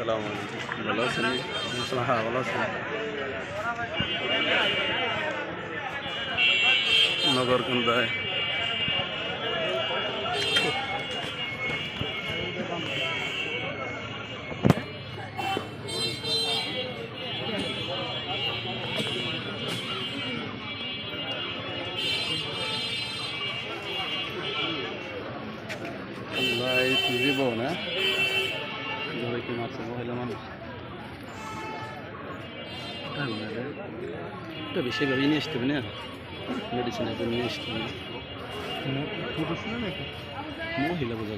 সালাম ভালো আছেন? হ্যাঁ ভালো আছেন? নগর কোনটায় ভাই জীব না ধরে কি মারছে? মহিলা মানুষ। এটা বেশি ভাবে নিয়ে আসতে হবে না? মেডিসিন একদম নিয়ে আসতে হবে মহিলা বোঝা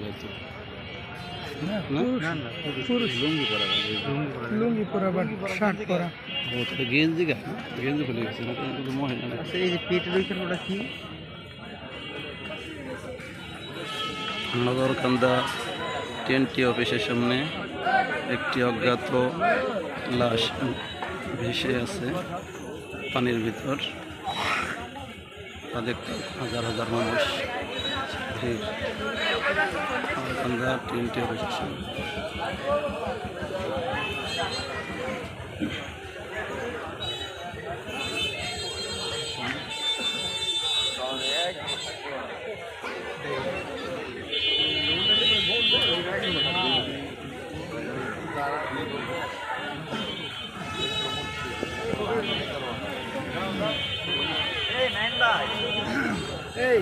পুরুষ। লুঙ্গি পরা বা শার্ট পরা ও গেঞ্জি গা গেঞ্জি খুলে গেছে মহিলা আচ্ছা এই যে পেটের ওইখানে ওটা কি? নগরকান্দা টেনটি অফিসের সামনে একটি অজ্ঞাত লাশ ভেসে আছে পানির ভিতর। তাদের হাজার হাজার মানুষ ভিড়। টেনটি অফিসের সামনে। এই